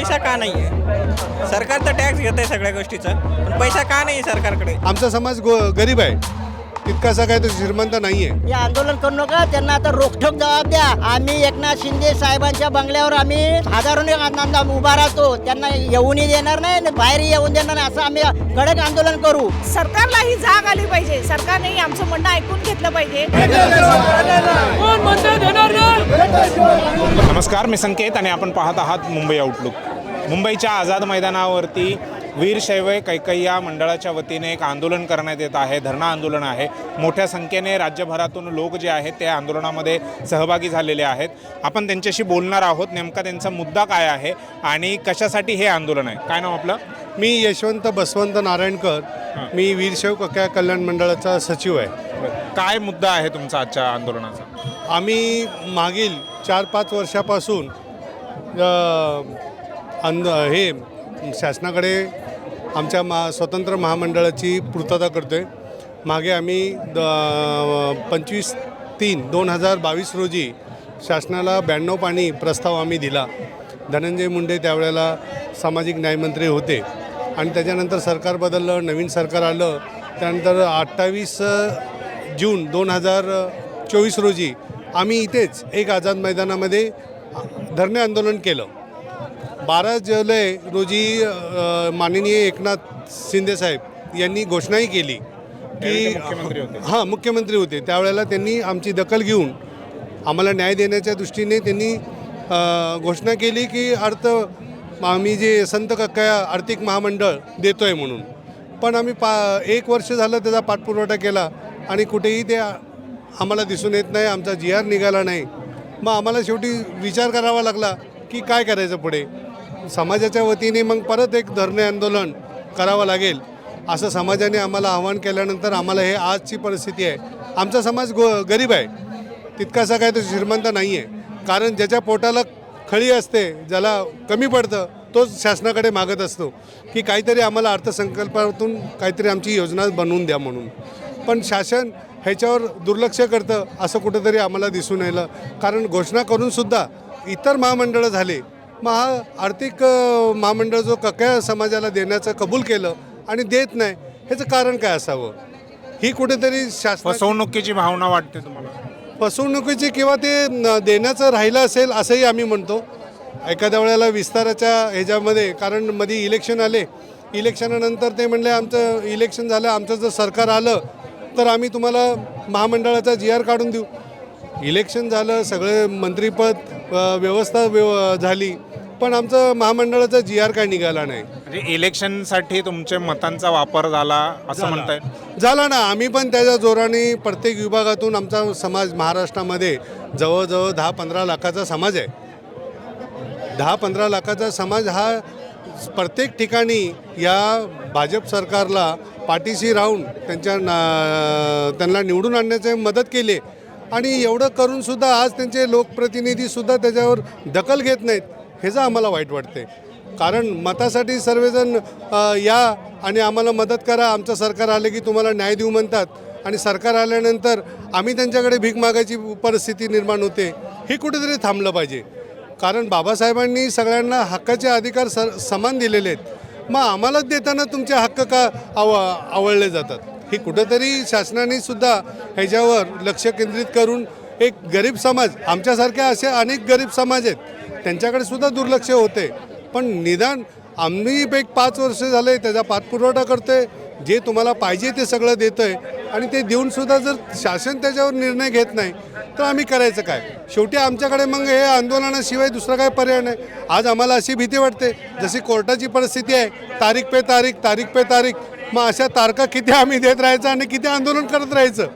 पैसा का नाही आहे सरकार तर टॅक्स घेत आहे सगळ्या गोष्टीचा पण पैसा का नाही आहे सरकारकडे? आमचा समाज गो गरीब आहे. तितकासा काय तो श्रीमंत नाही आहे हे आंदोलन करू नका त्यांना आता रोखठोक जबाब द्या. आम्ही एकनाथ शिंदे साहेबांच्या बंगल्यावर आम्ही हजारोने आनंद उभा राहतो. त्यांना येऊनही देणार नाही आणि बाहेर येऊन देणार नाही असं आम्ही कडक आंदोलन करू. सरकारला ही जाग आली पाहिजे. सरकारने आमचं म्हणणं ऐकून घेतलं पाहिजे. नमस्कार मी संकेत आणि आपण पाहत आहात मुंबई आउटलुक मुंबईच्या आझाद मैदानावरती वीरशैव कैकय्या मंडळाच्या वतीने एक आंदोलन करण्यात येत आहे धरणं आंदोलन आहे. मोठ्या संख्येने राज्यभरातून लोक जे आहेत ते आंदोलनामध्ये सहभागी झालेले आहेत. आपण त्यांच्याशी बोलणार आहोत नेमका त्यांचा मुद्दा काय आहे आणि कशासाठी हे आंदोलन आहे? काय नाव आपलं? मी यशवंत बसवंत नारायणकर. मी वीरशैव कक्या कल्याण मंडळाचा सचिव आहे. काय मुद्दा आहे तुमचा आजच्या आंदोलनाचा? आम्ही मागील चार पाच वर्षापासून अंद हे शासनाकडे आमच्या मा स्वतंत्र महामंडळाची पूर्तता करतो आहे मागे आम्ही द पंचवीस तीन दोन हजार बावीस रोजी शासनाला ब्याण्णव पाणी प्रस्ताव आम्ही दिला. धनंजय मुंडे त्यावेळेला सामाजिक न्यायमंत्री होते. आणि त्याच्यानंतर सरकार बदललं नवीन सरकार आलं. त्यानंतर अठ्ठावीस जून दोन हजार चोवीस रोजी आम्ही इथेच एक आझाद मैदानामध्ये धरणे आंदोलन केलं. बारा जुलै रोजी माननीय एकनाथ शिंदे साहेब यांनी घोषणाही केली की ते मुख्यमंत्री होते. हां मुख्यमंत्री होते. त्यावेळेला त्यांनी आमची दखल घेऊन आम्हाला न्याय देण्याच्या दृष्टीने त्यांनी घोषणा केली की अर्थ आम्ही जे संत कक्कया आर्थिक महामंडळ देतो आहे म्हणून. पण आम्ही पा एक वर्ष झालं त्याचा पाठपुरवठा केला आणि कुठेही ते आम्हाला दिसून येत नाही आमचा जी आर निघाला नाही. मग आम्हाला शेवटी विचार करावा लागला की काय करायचं पुढे? समाजाच्या वतीने मग परत एक धरणे आंदोलन करावं लागेल असं समाजाने आम्हाला आव्हान केल्यानंतर आम्हाला हे आजची परिस्थिती आहे. आमचा समाज गो गरीब आहे. तितकासा काय तो श्रीमंत नाही आहे कारण ज्याच्या पोटाला खळी असते ज्याला कमी पडतं तोच शासनाकडे मागत असतो. की काहीतरी आम्हाला अर्थसंकल्पातून काहीतरी आमची योजना बनवून द्या म्हणून. पण शासन ह्याच्यावर दुर्लक्ष करतं असं कुठंतरी आम्हाला दिसून येलं कारण घोषणा करूनसुद्धा इतर महामंडळं झाले मग हा आर्थिक महामंडळ जो कक्या समाजाला देण्याचं कबूल केलं आणि देत नाही ह्याचं कारण काय असावं? ही कुठेतरी शासन फसवणुकीची भावना वाटते तुम्हाला? फसवणुकीची किंवा ते न- देण्याचं राहिलं असेल असंही आम्ही म्हणतो. एखाद्या वेळेला विस्ताराच्या ह्याच्यामध्ये कारण मध्ये इलेक्शन आले. इलेक्शनानंतर ते म्हणले आमचं इलेक्शन झालं आमचं जर सरकार आलं तर आम्ही तुम्हाला महामंडळाचा जी आर काढून देऊ. इलेक्शन झालं सगळे मंत्रीपद व्यवस्था व्यव झाली पण आमचं महामंडळाचा जी आर काय निघाला नाही. म्हणजे इलेक्शनसाठी तुमच्या मतांचा वापर झाला असं म्हणताय? झाला ना. आम्ही पण त्याच्या जोराने प्रत्येक विभागातून आमचा समाज महाराष्ट्रामध्ये जवळजवळ दहा पंधरा लाखाचा समाज आहे. दहा पंधरा लाखाचा समाज हा प्रत्येक ठिकाणी या भाजप सरकारला पाठीशी राहून त्यांच्या ना त्यांना निवडून आणण्याची मदत केली आणि एवढं करूनसुद्धा आज त्यांचे लोकप्रतिनिधीसुद्धा त्याच्यावर दखल घेत नाहीत ह्याचं आम्हाला वाईट वाटते कारण मतासाठी सर्वजण या आणि आम्हाला मदत करा आमचं सरकार आलं की तुम्हाला न्याय देऊ म्हणतात. आणि सरकार आल्यानंतर आम्ही त्यांच्याकडे भीक मागायची परिस्थिती निर्माण होते हे कुठेतरी थांबलं पाहिजे. कारण बाबासाहेबांनी सगळ्यांना हक्काचे अधिकार स समान दिलेले आहेत. मग आम्हालाच देताना तुमचे हक्क का आव आवळले जातात? हे कुठंतरी शासनाने सुद्धा ह्याच्यावर लक्ष केंद्रित करून एक गरीब समाज आमच्यासारख्या असे अनेक गरीब समाज आहेत त्यांच्याकडे सुद्धा दुर्लक्ष होते. पण निदान आम्ही एक पाच वर्ष झाले त्याचा पाठपुरवठा करतोय जे तुम्हाला पाहिजे ते सगळं देतं आहे आणि ते देऊनसुद्धा जर शासन त्याच्यावर निर्णय घेत नाही तर आम्ही करायचं काय? शेवटी आमच्याकडे मग हे आंदोलनाशिवाय दुसरा काय पर्याय नाही. आज आम्हाला अशी भीती वाटते जशी कोर्टाची परिस्थिती आहे तारीख पे तारीख तारीख पे तारीख मग अशा तारखा किती आम्ही देत राहायचं आणि किती आंदोलन करत राहायचं?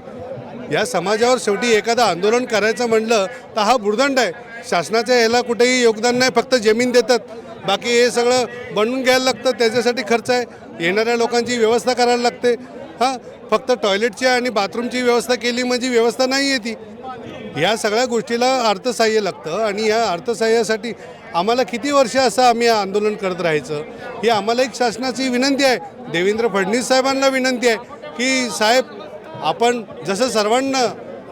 या समाजावर शेवटी एखादं आंदोलन करायचं म्हणलं तर हा बुडदंड आहे. शासनाच्या याला कुठेही योगदान नाही फक्त जमीन देतात. बाकी हे सगळं बनवून घ्यायला लागतं त्याच्यासाठी खर्च आहे. येणाऱ्या लोकांची व्यवस्था करायला लागते. हां फक्त टॉयलेटची आणि बाथरूमची व्यवस्था केली म्हणजे व्यवस्था नाही आहे ती. या सगळ्या गोष्टीला अर्थसहाय्य लागतं आणि या अर्थसहाय्यासाठी आम्हाला किती वर्ष असं आम्ही आंदोलन करत राहायचं? ही आम्हाला एक शासनाची विनंती आहे. देवेंद्र फडणवीस साहेबांना विनंती आहे की साहेब आपण जसं सर्वांना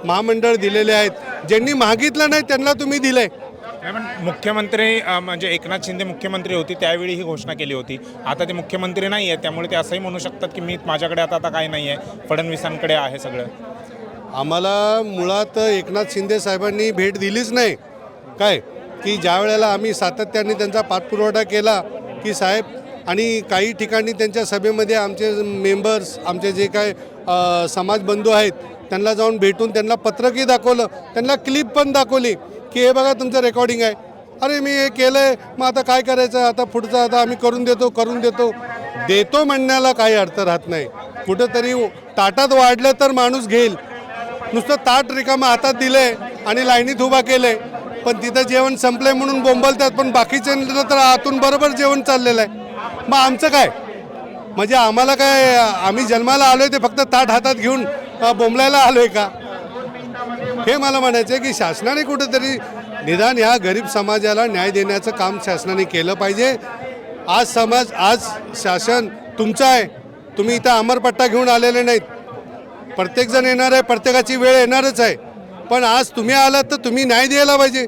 महामंडळ दिलेले आहेत ज्यांनी मागितलं नाही त्यांना तुम्ही पण मुख्यमंत्री म्हणजे एकनाथ शिंदे मुख्यमंत्री होती त्यावेळी ही घोषणा केली होती. आता ते मुख्यमंत्री नाही आहे त्यामुळे ते असंही म्हणू शकतात की मी माझ्याकडे आता आता काही नाही आहे. फडणवीसांकडे आहे सगळं. आम्हाला मुळात एकनाथ शिंदे साहेबांनी भेट दिलीच नाही. काय? की ज्या वेळेला आम्ही सातत्याने त्यांचा पाठपुरवठा केला की साहेब आणि काही ठिकाणी त्यांच्या सभेमध्ये आमचे मेंबर्स आमचे जे काय समाजबंधू आहेत त्यांना जाऊन भेटून त्यांना पत्रकही दाखवलं त्यांना क्लिप पण दाखवली की हे बघा तुमचं रेकॉर्डिंग आहे. अरे मी हे केलं आहे मग आता काय करायचं? आता पुढचं आता आम्ही करून देतो करून देतो. देतो म्हणण्याला काही अर्थ राहत नाही. कुठंतरी ताटात वाढलं तर माणूस घेईल. नुसतं ताट रिकामं हातात आहे आणि लाईनीत उभा केलं आहे पण तिथं जेवण संपलंय म्हणून बोंबलतात पण बाकीचे तर आतून बरोबर जेवण चाललेलं आहे. मग आमचं काय? म्हणजे आम्हाला काय आम्ही जन्माला आलोय ते फक्त ताट हातात घेऊन बोंबलायला आलोय का? हे मला म्हणायचं आहे की शासनाने कुठेतरी निदान ह्या गरीब समाजाला न्याय देण्याचं काम शासनाने केलं पाहिजे. आज समाज आज शासन तुमचं आहे. तुम्ही इथं अमरपट्टा घेऊन आलेले नाहीत. प्रत्येकजण येणार आहे प्रत्येकाची वेळ येणारच आहे. पण आज तुम्ही आलात तर तुम्ही न्याय द्यायला पाहिजे.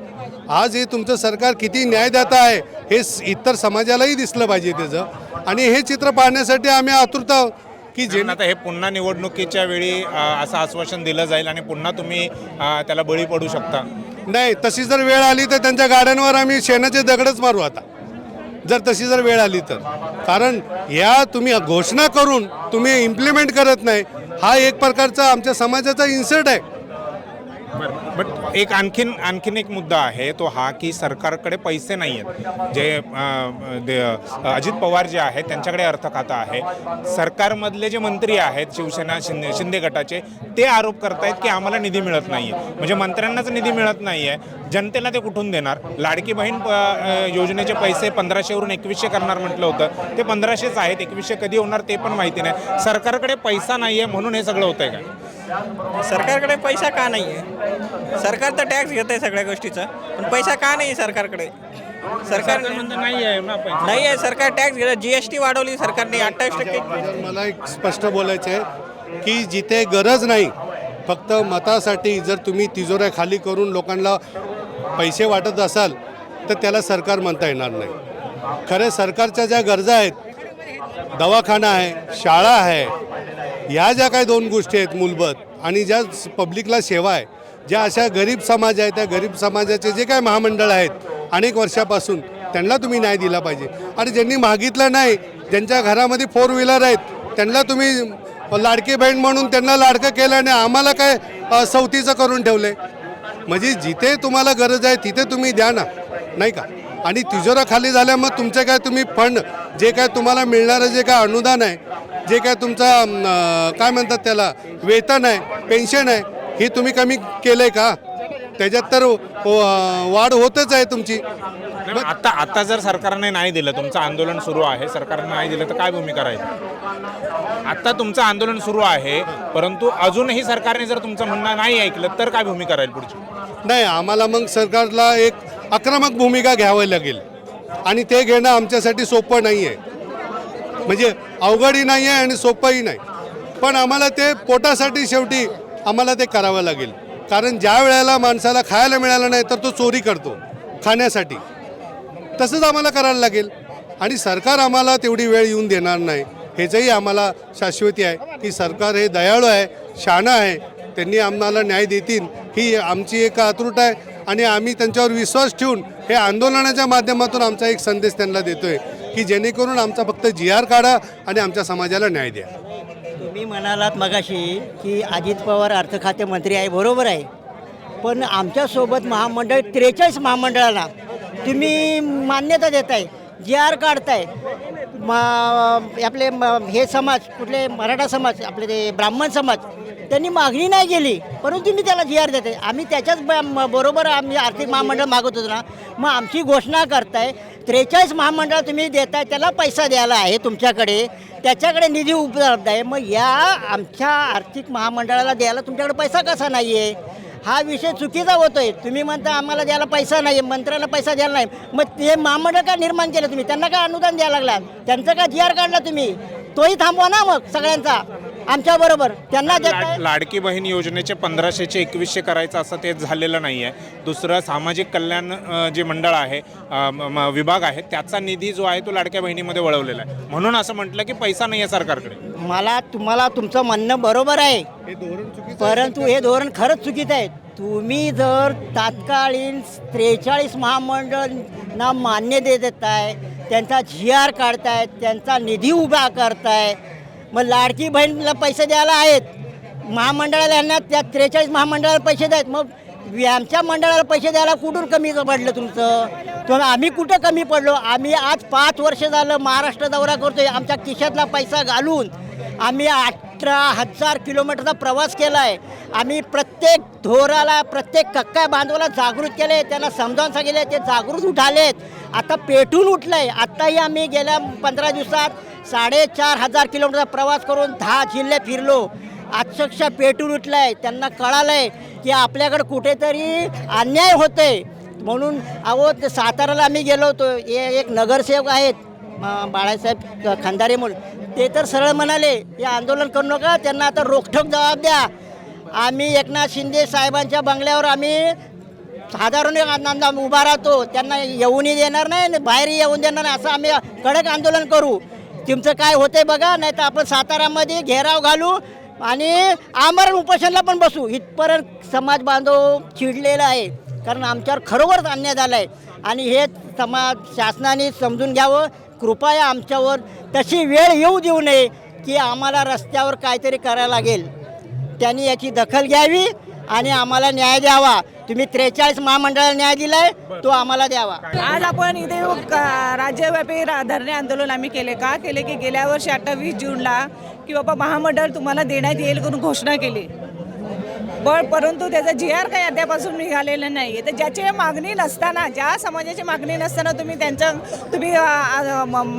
आज हे तुमचं सरकार किती न्यायदाता आहे हे इतर समाजालाही दिसलं पाहिजे त्याचं. आणि हे चित्र पाहण्यासाठी आम्ही आतुरत आहोत की जे आता हे पुन्हा निवडणुकीच्या वेळी असं आश्वासन दिलं जाईल आणि पुन्हा तुम्ही त्याला बळी पडू शकता. नाही तशी जर वेळ आली तर त्यांच्या गाड्यांवर आम्ही शेणाचे दगडच मारू आता. जर तशी जर वेळ आली तर. कारण या तुम्ही घोषणा करून तुम्ही इम्प्लिमेंट करत नाही हा एक प्रकारचा आमच्या समाजाचा इन्सर्ट आहे. बरं. बट एक आणखीन आणखीन एक मुद्दा आहे तो हा की सरकारकडे पैसे नाही आहेत. जे अजित पवार जे आहेत त्यांच्याकडे अर्थखाता आहे. सरकारमधले जे मंत्री आहेत शिवसेना शिंदे शिंदे गटाचे ते आरोप करतायत की आम्हाला निधी मिळत नाही आहे म्हणजे मंत्र्यांनाच निधी मिळत नाही आहे जनतेला ते कुठून देणार? लाडकी बहीण प- योजनेचे पैसे पंधराशेवरून एकवीसशे करणार म्हटलं होतं. ते पंधराशेच आहेत. एकवीसशे कधी होणार ते पण माहिती नाही. सरकारकडे पैसा नाही आहे म्हणून हे सगळं होतंय का? सरकारकडे पैसा का नाही आहे सरकार तर टॅक्स घेत आहे सगळ्या गोष्टीचा पण पैसा का नाही आहे सरकारकडे? सरकार नाही आहे ना पैसा नाही आहे सरकार टॅक्स घेत जी एस टी वाढवली सरकारने अठ्ठावीस टक्के मला एक स्पष्ट बोलायचं आहे की जिथे गरज नाही फक्त मतासाठी जर तुम्ही तिजोऱ्या खाली करून लोकांना पैसे वाटत असाल तर त्याला सरकार म्हणता येणार नाही. खरे सरकारच्या ज्या गरजा आहेत दवाखाना आहे शाळा आहे ह्या ज्या काही दोन गोष्टी आहेत मूलभूत आणि ज्या पब्लिकला सेवा आहे ज्या अशा गरीब समाज आहे त्या गरीब समाजाचे जे काय महामंडळ आहेत अनेक वर्षापासून त्यांना तुम्ही न्याय दिला पाहिजे. आणि ज्यांनी मागितलं नाही ज्यांच्या घरामध्ये फोर व्हीलर आहेत त्यांना तुम्ही लाडकी बहीण म्हणून त्यांना लाडकं केलं आणि आम्हाला काय सवतीचं करून ठेवलं म्हणजे जिथे तुम्हाला गरज आहे तिथे तुम्ही द्या ना नाही का? आणि तिजोरा खाली झाल्या मग तुमचे काय तुम्ही फंड जे काय तुम्हाला मिळणारं जे काय अनुदान आहे जे काय तुमचा काय म्हणतात त्याला वेतन आहे पेन्शन आहे ही तुम्ही कमी केलं आहे का? त्याच्यात तर वाढ होतच आहे तुमची. आता आता जर सरकारने नाही दिलं तुमचं आंदोलन सुरू आहे सरकारने नाही दिलं तर काय भूमिका राहील? आता तुमचं आंदोलन सुरू आहे परंतु अजूनही सरकारने जर तुमचं म्हणणं नाही ऐकलं तर काय भूमिका राहील पुढची? नाही आम्हाला मग सरकारला एक आक्रमक भूमिका घ्यावी लागेल. आणि ते घेणं आमच्यासाठी सोपं नाही आहे म्हणजे अवघडही नाही आहे आणि सोपंही नाही. पण आम्हाला ते पोटासाठी शेवटी आम्हाला ते करावं लागेल. कारण ज्या वेळेला माणसाला खायला मिळालं नाही तर तो चोरी करतो खाण्यासाठी. तसंच आम्हाला करायला लागेल. आणि सरकार आम्हाला तेवढी वेळ येऊन देणार नाही. ह्याचंही आम्हाला शाश्वती आहे की सरकार हे दयाळू आहे शाणा आहे. त्यांनी आम्हाला न्याय देतील ही आमची एक आतुरता आहे. आणि आम्ही त्यांच्यावर विश्वास ठेवून हे आंदोलनाच्या माध्यमातून आमचा एक संदेश त्यांना देतो आहे की जेणेकरून आमचा फक्त जी आर काढा आणि आमच्या समाजाला न्याय द्या. तुम्ही म्हणालात मगाशी की अजित पवार अर्थ खाते मंत्री आहे बरोबर आहे. पण आमच्यासोबत महामंडळ त्रेचाळीस महामंडळाला तुम्ही मान्यता देताय जी आर काढताय. म आपले म- हे समाज कुठले मराठा समाज आपले ते ब्राह्मण समाज त्यांनी मागणी नाही केली परंतु तुम्ही त्याला जी आर देते. आम्ही त्याच्याच ब- म- बरोबर आम्ही आर्थिक महामंडळ मागत होतो ना. मग आमची घोषणा करताय त्रेचाळीस महामंडळ तुम्ही देताय त्याला पैसा द्यायला आहे तुमच्याकडे. त्याच्याकडे निधी उपलब्ध आहे. मग या आमच्या आर्थिक महामंडळाला द्यायला तुमच्याकडे पैसा कसा नाही आहे हा विषय चुकीचा होतो आहे तुम्ही म्हणता आम्हाला द्यायला पैसा नाही आहे मंत्र्यांना पैसा द्यायला नाही. मग ते महामंडळ का निर्माण केलं तुम्ही? त्यांना काय अनुदान द्यायला लागला? त्यांचं का जी आर काढला तुम्ही? तोही थांबवा ना मग सगळ्यांचा. आमच्या बरोबर. त्यांना लाड- लाडकी बहीण योजनेचे पंधराशेचे एकवीसशे करायचं असं ते झालेलं नाही आहे. दुसरं सामाजिक कल्याण अ, जे मंडळ आहे अ, म- म- विभाग आहे त्याचा निधी जो आहे तो लाडक्या बहिणीमध्ये वळवलेला आहे. म्हणून असं म्हटलं की पैसा नाही आहे सरकारकडे. मला तुम्हाला तुमचं म्हणणं बरोबर आहे. हे परंतु हे धोरण खरंच चुकीचं आहे. तुम्ही जर तात्कालीन त्रेचाळीस महामंडळांना मान्य देत देत आहे त्यांचा झी आर काढताय त्यांचा निधी उभा करताय मग लाडकी बहीणला पैसे द्यायला आहेत. महामंडळाला यांना त्या त्रेचाळीस महामंडळाला पैसे द्यायत. मग आमच्या मंडळाला पैसे द्यायला कुठून कमी पडलं तुमचं? तर आम्ही कुठं कमी पडलो? आम्ही आज पाच वर्ष झालं महाराष्ट्र दौरा करतोय. आमच्या खिशातला पैसा घालून आम्ही अठरा हजार किलोमीटरचा प्रवास केला आहे आम्ही प्रत्येक धोराला प्रत्येक कक्का बांधवाला जागृत केले त्यांना समजावून सांगितले ते जागृत उठालेत. आता पेटून उठलं आहे आत्ताही आम्ही गेल्या पंधरा दिवसात साडेचार हजार किलोमीटरचा प्रवास करून दहा जिल्हे फिरलो. अक्षरशः पेटून उठलं आहे त्यांना कळालं आहे की आपल्याकडे कुठेतरी अन्याय होते म्हणून अहो साताऱ्याला आम्ही गेलो होतो. हे एक नगरसेवक आहेत बाळासाहेब खंदारे म्हणून. ते तर सरळ म्हणाले हे आंदोलन करू नका त्यांना आता रोखठोक जबाब द्या. आम्ही एकनाथ शिंदे साहेबांच्या बंगल्यावर आम्ही साधारण आनंद उभा राहतो. त्यांना येऊनही देणार नाही आणि बाहेरही येऊन देणार नाही. असं आम्ही कडक आंदोलन करू. तुमचं काय होतंय बघा नाही तर आपण साताऱ्यामध्ये घेराव घालू आणि आमरण उपोषणला पण बसू. इथपर्यंत समाज बांधव चिडलेला आहे कारण आमच्यावर खरोखरच अन्याय झाला आहे आणि हे समाज शासनाने समजून घ्यावं. कृपया आमच्यावर तशी वेळ येऊ देऊ नये की आम्हाला रस्त्यावर काहीतरी करायला लागेल. त्यांनी याची दखल घ्यावी. आणि आम्हाला न्याय द्यावा. तुम्ही त्रेचाळीस महामंडळाला न्याय दिलाय तो आम्हाला द्यावा. आज आपण इथे क- राज्यव्यापी धरणे आंदोलन आम्ही केले का? केले की गेल्या वर्षी अठ्ठावीस जूनला की बाबा महामंडळ तुम्हाला देण्यात येईल करून घोषणा केली. पण परंतु त्याचा जी आर काही अद्यापासून निघालेलं नाही तर ज्याची मागणी नसताना ज्या समाजाची मागणी नसताना तुम्ही त्यांचं तुम्ही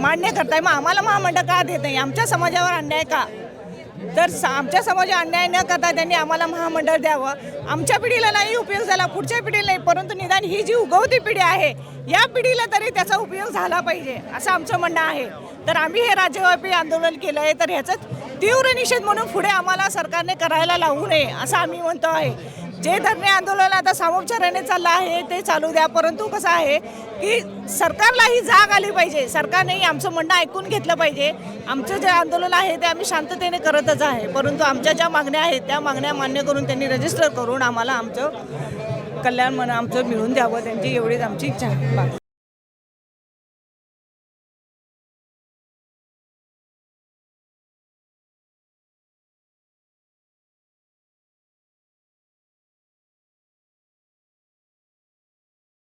मान्य करताय. मग आम्हाला महामंडळ का देत नाही? आमच्या समाजावर अन्याय का? तर स- आमच्या समाजावर अन्याय न करता त्यांनी आम्हाला महामंडळ द्यावं. आमच्या पिढीला नाही उपयोग झाला पुढच्या पिढीला नाही परंतु निदान ही जी उगवती पिढी आहे या पिढीला तरी त्याचा उपयोग झाला पाहिजे असं आमचं म्हणणं आहे. तर आम्ही हे राज्यव्यापी आंदोलन केलं आहे तर ह्याचं तीव्र निषेध म्हणून पुढे आम्हाला सरकारने करायला लावू नये असं आम्ही म्हणतो आहे. जे धरणे आंदोलन आता सामोपचाराने चाललं आहे ते चालू द्या. परंतु कसं आहे की सरकारलाही जाग आली पाहिजे. सरकारनेही आमचं म्हणणं ऐकून घेतलं पाहिजे. आमचं जे आंदोलन आहे ते आम्ही शांततेने करतच आहे. परंतु आमच्या ज्या मागण्या आहेत त्या मागण्या मान्य करून त्यांनी रजिस्टर करून आम्हाला आमचं कल्याण मन आमचं मिळून द्यावं त्यांची एवढीच आमची इच्छा आहे.